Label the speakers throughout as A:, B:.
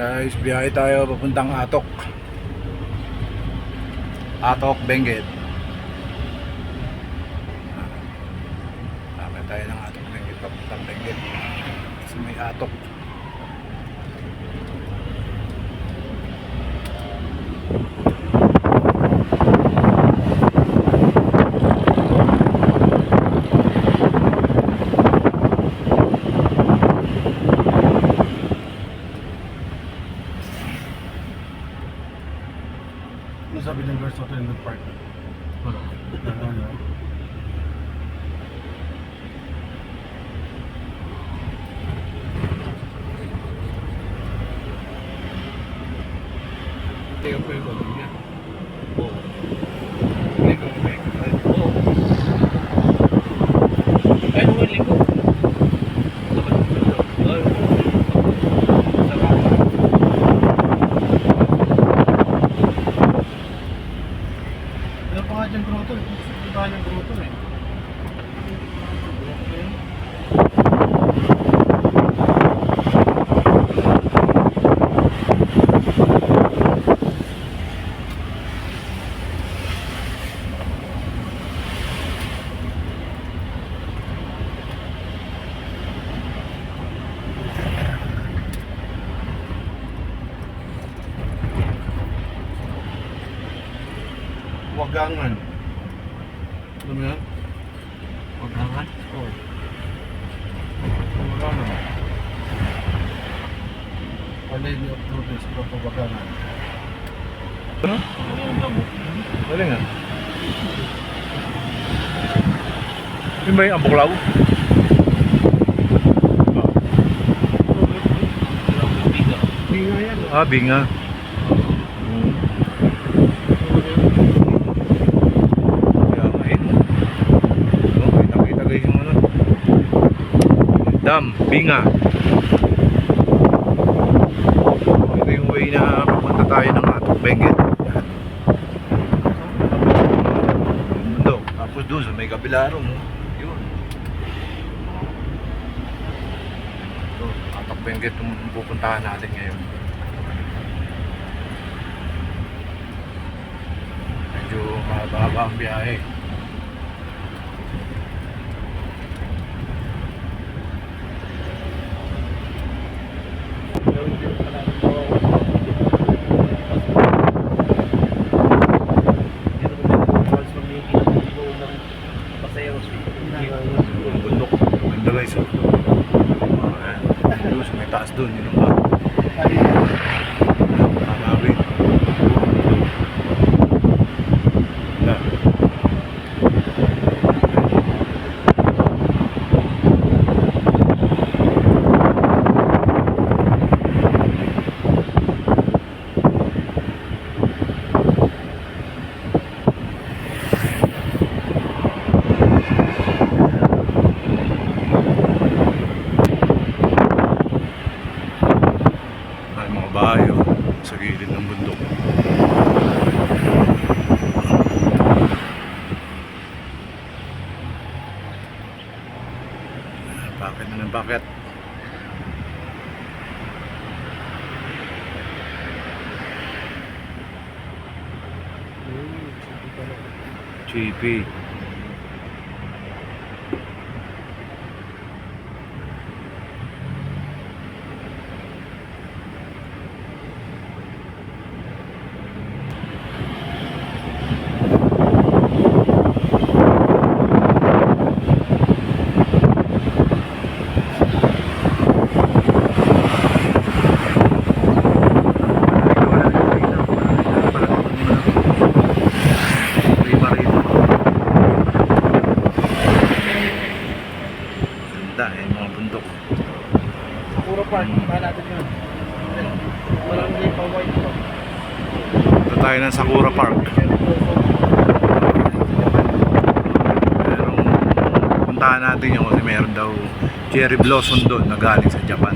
A: Guys, biyahe tayo papuntang Atok. Atok, Benguet. Tama tayo ng Atok, Benguet, papuntang Benguet. Kasi may Atok.
B: Ano sabi ng girls hotel ng park? Wala. Ano?
A: Tayo po yung bagay niya. Oo.
C: Ay, naman ligo. Ay,
B: Ano pa nga dyan grotto eh? Iba yung grotto eh. Wagangan. Alam mo yan?
C: Wagangan?
B: Oo. Wagangan. Palay of Lourdes, Grotto Wagangan.
A: Ano? Wala nga. Yun ba yung ambuklaw? Ah, binga. Kaya nga yun. Oh, may nakita guys yung ano. Dam, binga. Ito yung way na pupunta tayo ng Atok Benguet. Yan. Bundok. Tapos doon sa may kabilarong. Yun. Ito, Atok Benguet yung pupuntahan natin ngayon. Medyo mahaba ang biyahe. Tayo ng Sakura Park. Pero puntahan natin yung kasi meron daw cherry blossom doon na galing sa Japan.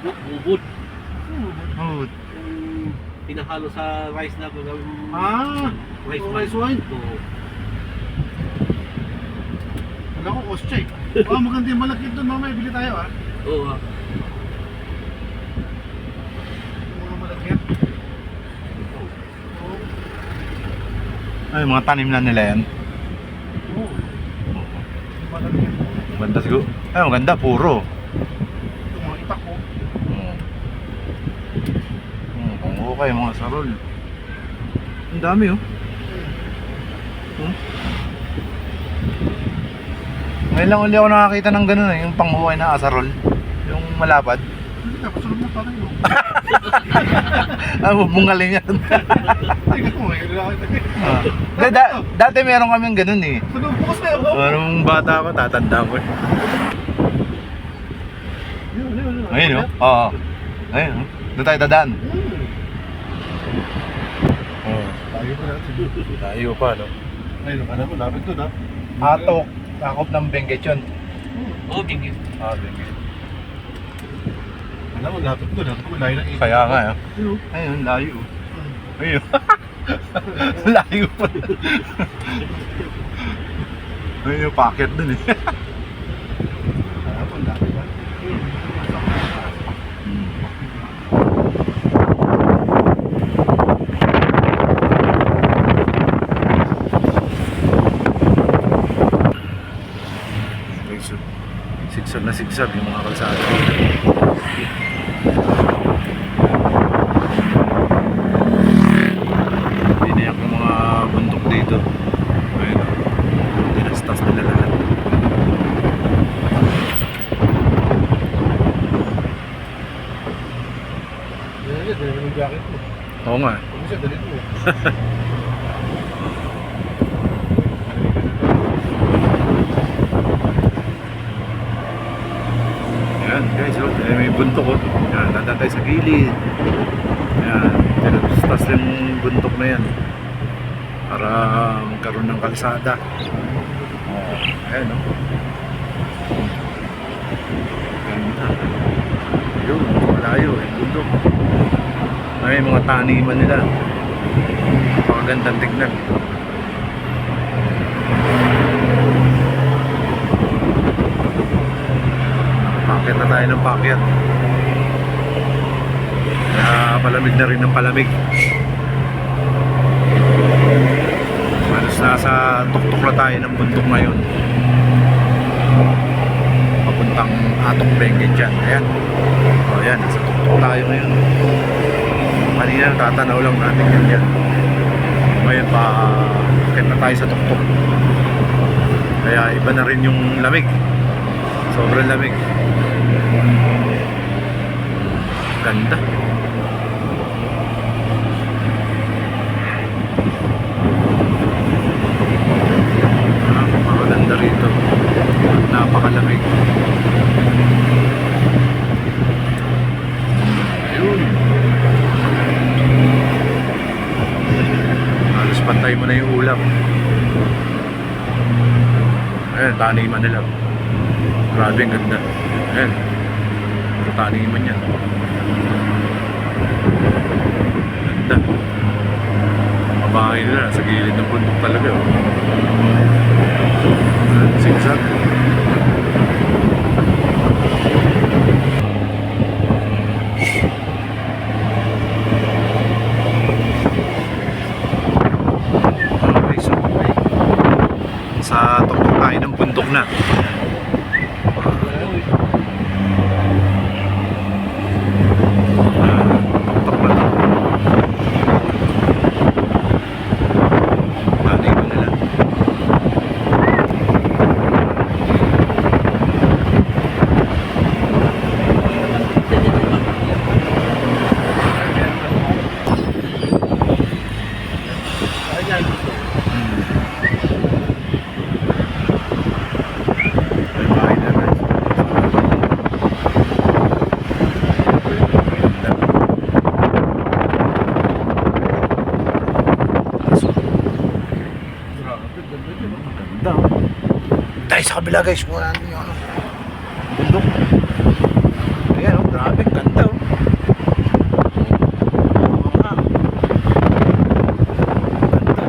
C: Bubud.
A: Oh,
C: Yung Pinahalo sa rice na gagawin.
B: Ah!
C: rice
B: oh, rice wine?
C: Oo.
B: Alam ko, Koscheck. Oh, maganda yung malaki doon. Mamaya, bili tayo ah.
C: Oo. ah.
B: Malaki. Oh.
A: ay, mga tanim na nila yan.
B: Oh. Malaki.
A: Maganda siguro. Ay, maganda, puro.
B: Ito mga itak ko.
A: Oo. Kung okay, mga sarol. Ang dami oh. Hmm? Ngayon lang uli ako nakakita ng ganun eh, yung panghuway na asarol. Yung malapad.
B: Hindi ka, pasulog na pa kayo.
A: Ah, bubungaling yan.
B: Ako.
A: Ah. Hindi, da- dati meron kaming ganun eh.
B: Bukas na yun.
A: Anong bata ako, tatanda ko eh.
B: Yun, yun, yun.
A: Ayun oh. Oo. Ayun oh. Doon tayo dadaan.
B: Hmm.
A: Oo.
B: Tayo pa
A: no?
B: Ayun, alam mo, lapit doon ah.
A: Atok. Sakop ng Benguet yun.
C: Oo, bingit.
A: Ah, Benguet.
B: Alam mo, lapit doon. Kung layo ng ikot.
A: Kaya nga, eh.
B: Yun,
A: Ayun, layo.
B: oh.
A: Ayun. layo pa. Ayun yung packet dun eh.
B: Alam mo, lapit ah.
A: Sigsag. Sigsag yung mga kalsada. Tiniyak yung mga bundok dito. Ayun. Tinastas nila lahat.
B: Jacket mo.
A: Oo nga. Ayan guys, oh, eh, may buntok oh. Ayan, tanda tayo sa gilid. Ayan, tinastas yung buntok na yan. Para magkaroon ng kalsada. Oh, ayan oh. Ganda. Yun, malayo eh, bundok. Ay, mga taniman nila. Napakagandang tignan. Paket na tayo ng paket. Kaya palamig na rin ng palamig. Halos nasa tuktok na tayo ng bundok ngayon. Papuntang Atok Benguet dyan. Ayan. O ayan, nasa tuktok tayo ngayon. Kanina tatanaw lang natin yan yan. Ngayon pa, akit na tayo sa tuktok. Kaya iba na rin yung lamig. Sobrang lamig. Ganda. Napakaganda rito. Napakalamig. Ayun. Halos pantay mo na yung ulap. Ayan, taniman nila. Grabe ang ganda. Ayan. Taniman yan. Ganda. Mga bahay nila sa gilid ng bundok talaga. Oh. Zigzag. So sa tuktok tayo ng bundok na. Tuktok na to. Bagay ko nila.
C: Ayan.
A: May bahay na guys. Ganda. Tayo sa kabila guys, muna yung ano. Bundok. Ayan oh, grabe, ganda oh. Oo nga. Ganda.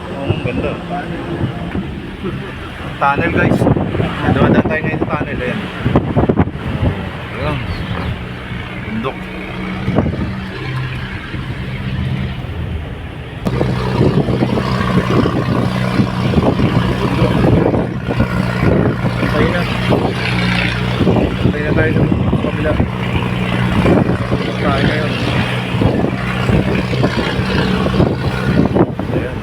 A: Oo, ang ganda. Tunnel guys. Dumadaan tayo ngayon sa tunnel. Ayan. Ayan. Bundok. Tayo na. Tayo na tayo sa kabila. Tayo ngayon. Ayan.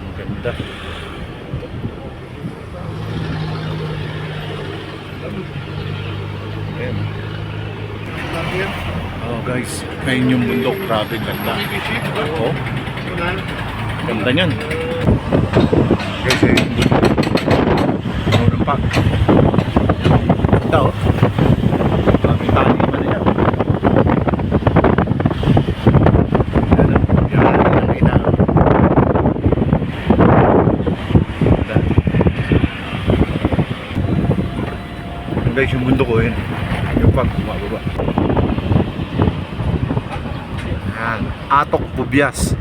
A: Ang ganda. Ayan. Oh guys, ngayon yung bundok, grabe ganda. Oh, ganda niyan. Guys, eh, yung bundok. Oh, ng park. Ganda oh. Grabe tali man nila. Guys, yung bundok ko yun. Yung pag bumababa. Yan. Atok Bubias.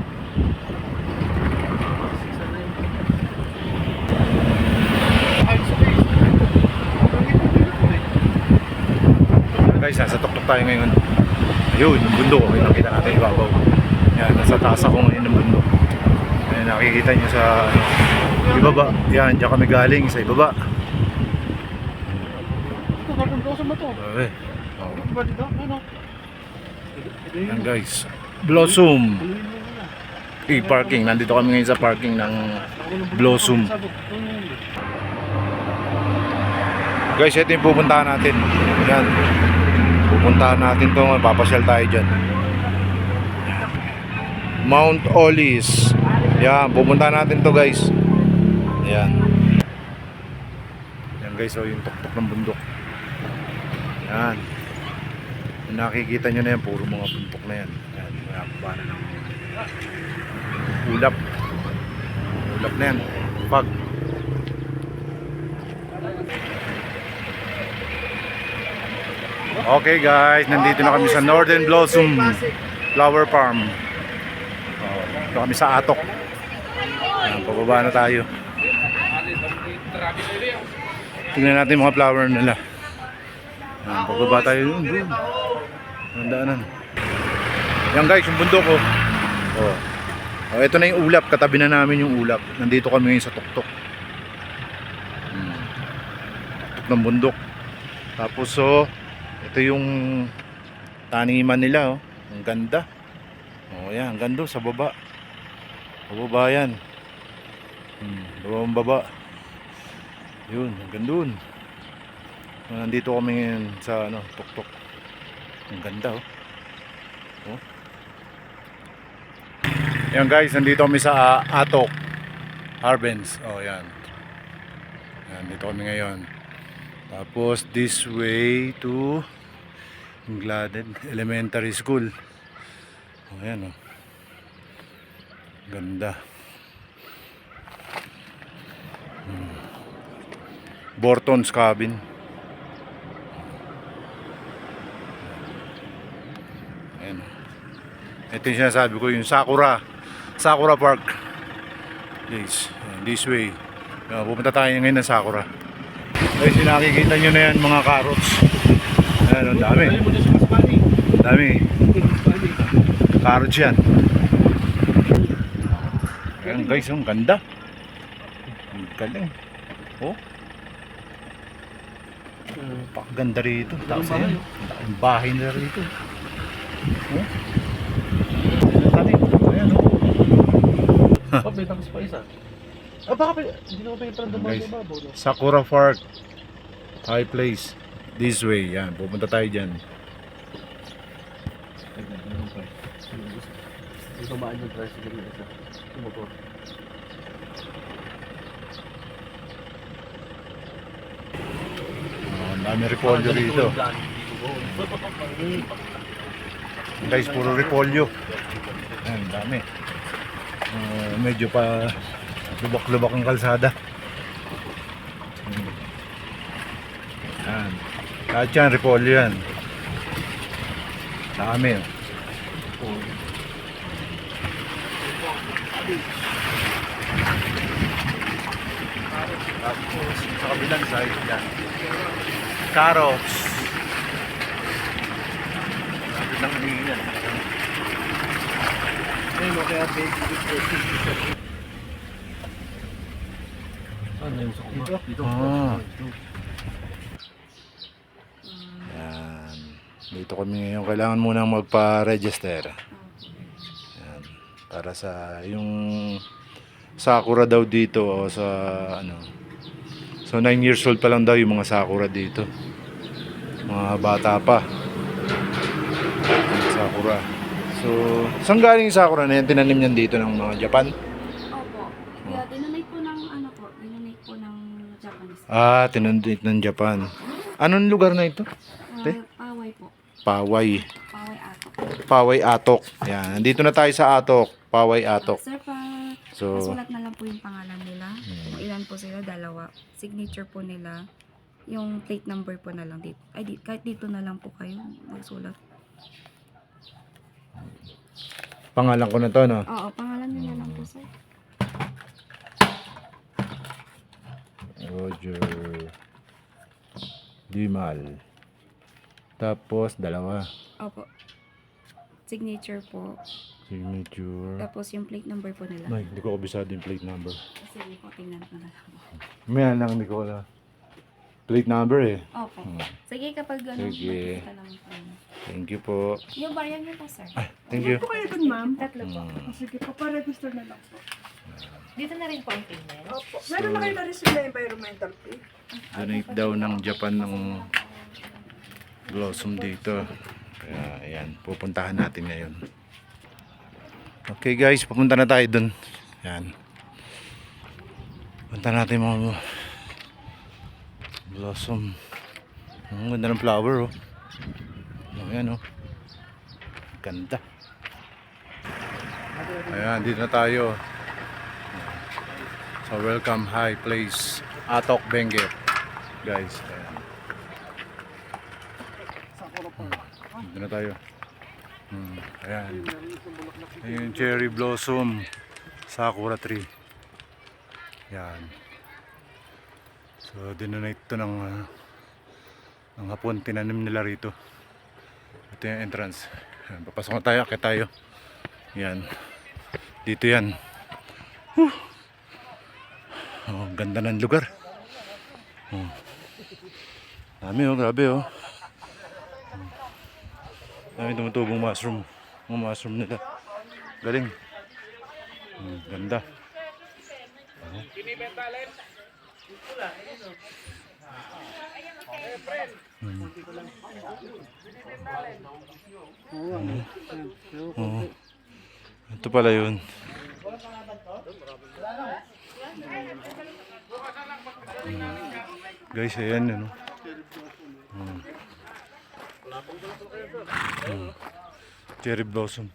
A: Guys, nasa tuktok tayo ngayon. Ayun, yung bundok. Okay, nakita natin ibabaw. Yan, nasa taas ako ngayon ng bundok. Ayan, nakikita nyo sa ibaba. Yan, diyan kami galing sa ibaba.
B: Ito, napunta sa mato. Ano?
A: Yan guys. Blossom. Eh, parking. Nandito kami ngayon sa parking ng Blossom. Guys, ito yung pupuntahan natin. Yan. Pupuntahan natin to. Papasyal tayo dyan. Mount Olis. Yan. Pupuntahan natin to guys. Yan. Yan guys. So, yung tuktok ng bundok. Yan. Nakikita nyo na yan, puro mga bundok na yan. Yan. Nakakaba na ng ulap. Ulap na yan. Pag. Okay guys, nandito na kami sa Northern Blossom Flower Farm. Oh, kami sa Atok. Ayan, pababa na tayo. Tingnan natin mga flower nila. Ayan, pababa tayo yun. Doon. Ang daanan. Yan guys, yung bundok oh. Oh. Oh, ito na yung ulap, katabi na namin yung ulap. Nandito kami ngayon sa tuktok. Hmm. ng bundok. Tapos so, ito yung taniman nila oh. Ang ganda. Oh, yan, ang ganda sa baba. Sa baba yan. Hmm, babang baba. Yun, ang ganda dun. So, nandito kami ngayon sa ano, tuktok. Ang ganda oh. oh. Yan guys, nandito kami sa ah, Atok. Harbens. Oh, yan. Yan, dito kami ngayon. Tapos this way to Gladden Elementary School. Oh, yan oh. Ganda. Hmm. Borton's Cabin. Ayan. oh. Ito yung sinasabi ko, yung Sakura. Sakura Park. This, ayan, this way. Uh, pupunta tayo ngayon ng Sakura. Guys, nakikita nyo na yan mga carrots. Ayan, ang dami. Dami. Carrots yan. Ayan guys, ang ganda. Ang galing. Oh, pakaganda rito. Tapos
C: oh.
A: ang bahay na rito. Oh. Dami. Ayan oh.
C: Oh, may tapos pa isa. Ah, baka pa, hindi naman pa yung parang
A: Guys.
C: dumago babaw, no?
A: Sakura Park. High place. This way. Yan, pupunta tayo dyan.
C: Yung tumaan yung tricycle na isa. Yung motor.
A: Oh, ang dami repolyo rito. Guys, puro repolyo. Ayan, ang dami. Uh, medyo pa lubak-lubak ang kalsada. Ayan. Lahat yan, repolyo yan. Dami. oh. Tapos, sa kabilang side yan. Carrots. Ng hinihingan.
C: Ayun, no, kaya big, big. Ano yung? Dito.
A: Ah. Yan. Dito kami ngayon. Kailangan muna magpa-register. Yan. Para sa yung sakura daw dito o sa ano. So 9 years old pa lang daw yung mga sakura dito. Mga bata pa. Sakura. So, saan galing sakura na yan? Tinanim niyan dito ng mga Japan?
D: Opo. Kaya dinonate po ng ano po, dinonate po ng Japanese.
A: Ah, tinanit ng Japan. Anong lugar na ito?
D: Uh? Paway po.
A: Paway.
D: Paway ato.
A: Paway Atok. Yan. Nandito na tayo sa Atok. Paway Atok.
D: sir, pa,
A: So,
D: pasulat na lang po yung pangalan nila. Kung ilan po sila, dalawa. Signature po nila. Yung plate number po na lang dito. Ay, di, kahit dito na lang po kayo magsulat.
A: pangalan ko na to, no?
D: Oo, pangalan nila lang po, sir.
A: Roger Dimal. Tapos, dalawa.
D: Opo. Signature po.
A: Signature.
D: Tapos yung plate number po nila.
A: Ay, hindi ko kabisado yung plate number.
D: Sige po, tingnan ko na lang po.
A: May lang, hindi ko na. Plate number eh.
D: Opo.
A: Hmm.
D: Sige, kapag gano'n,
A: Sige.
D: po.
A: Thank you po.
D: Yung baryan niyo po, sir.
A: Thank you.
E: Po kayo dun, ma'am.
D: Tatlo po.
A: Hmm.
E: Sige, paparegister na lang po.
F: Dito na rin po ang payment.
E: Opo. Meron na kayo na environmental fee.
A: Donate daw ng Japan ng blossom dito. Kaya, ayan. Pupuntahan natin ngayon. Okay guys, pupunta na tayo dun. Yan. Punta natin mga blossom. Ang ganda ng flower oh. Ayan oh. Ganda. Ayan, dito na tayo. Sa Welcome High Place. Atok Benguet. Guys, ayan. Dito na tayo. Hmm, ayan. Ayan yung cherry blossom. Sakura tree. Yan. So, dinonate to ng uh, ng hapon. Tinanim nila rito. Ito yung entrance. Ayan, papasok na tayo. Akit tayo. Yan. Dito yan. Whew. Oh, ganda ng lugar. Oh. Dami oh, grabe oh. Dami tumutubong mushroom. Mga mushroom nila. Galing. Hmm, ganda. Oo. Ito pala yun. Guys, ayan ano. Hmm. Hmm. Cherry blossom.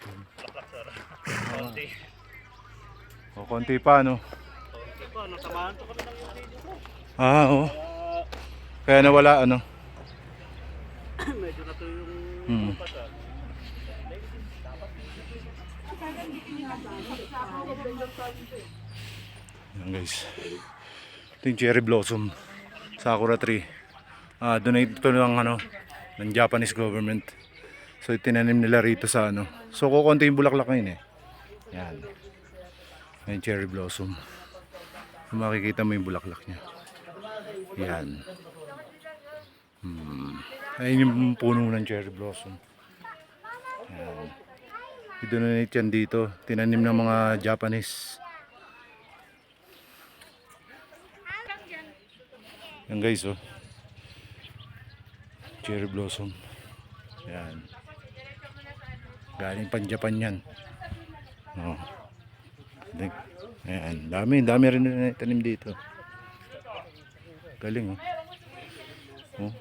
A: Hmm. O, konti pa, no? Ah, oo. Kaya nawala, ano?
C: medyo na to yung
A: Hmm. Yan guys. Ito yung cherry blossom. Sakura tree. Ah, donate ito ng ano, ng Japanese government. So itinanim nila rito sa ano. So kukunti yung bulaklak ngayon eh. Yan. Yan cherry blossom. Kung makikita mo yung bulaklak niya. Yan. Hmm. Ayun yung puno ng cherry blossom. Yan. I-donate yan dito. Tinanim ng mga Japanese. Yan guys oh. Cherry blossom. Yan. Galing pan Japan yan. Oh. Ayan. Dami, dami rin na tanim dito. Galing oh. Oh.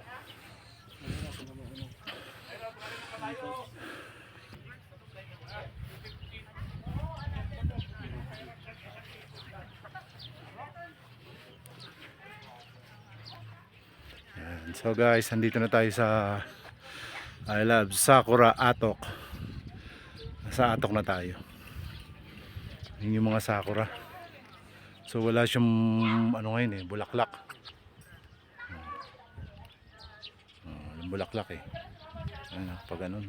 A: Ayan. So guys, nandito na tayo sa I love Sakura Atok. Sa Atok na tayo. Yun yung mga Sakura. So wala siyang ano ngayon eh, bulaklak. Oh, yung bulaklak eh. Ano, pag ganun.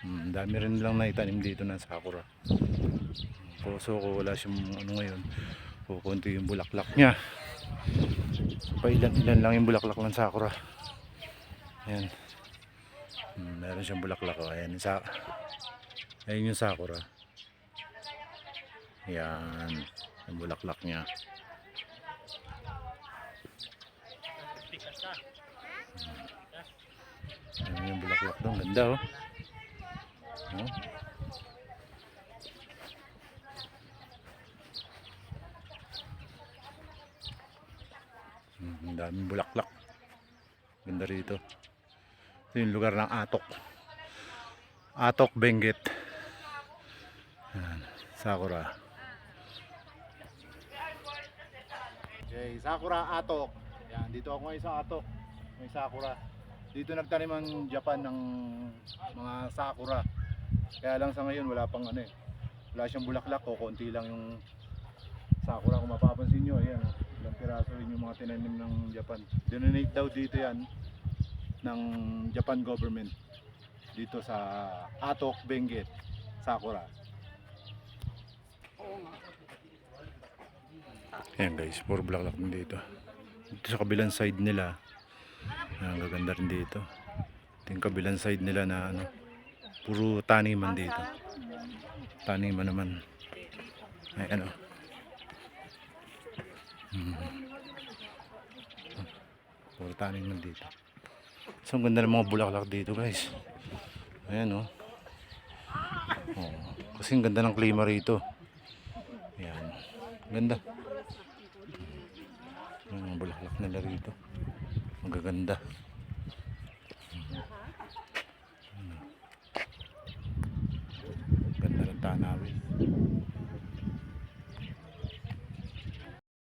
A: Hmm, dami rin lang naitanim dito ng Sakura. So ko wala siyang ano ngayon, kukunti yung bulaklak niya. Pa ilan ilan lang yung bulaklak ng sakura. Ayan. Hmm, meron siyang bulaklak. Oh. Ayan, sa Ayan yung sakura. Ayan. Yung bulaklak niya. Hmm. Ayan yung bulaklak doon. Ganda oh. Oh. Hmm, Ang daming bulaklak. Ganda rito. Ito yung lugar ng Atok. Atok Benguet. Yan, Sakura. Okay, Sakura Atok. Yan, dito ako ngayon sa Atok. May Sakura. Dito nagtanim ang Japan ng mga Sakura. Kaya lang sa ngayon wala pang ano eh. Wala siyang bulaklak o konti lang yung Sakura kung mapapansin nyo. Ayan, oh. Ilang rin yung mga tinanim ng Japan. Dinonate daw dito yan ng Japan government dito sa Atok, Benguet, Sakura. Ayan guys, puro bulaklak din dito. Dito sa kabilang side nila, ang gaganda rin dito. Ito yung kabilang side nila na ano, puro taniman dito. Taniman naman. Ay ano. Hmm. Puro taniman dito. So, ang ganda ng mga bulaklak dito guys. Ayan oh. oh. Kasi ang ganda ng klima rito. Ayan. Ganda. Yung mga bulaklak nila rito. Magaganda. Ganda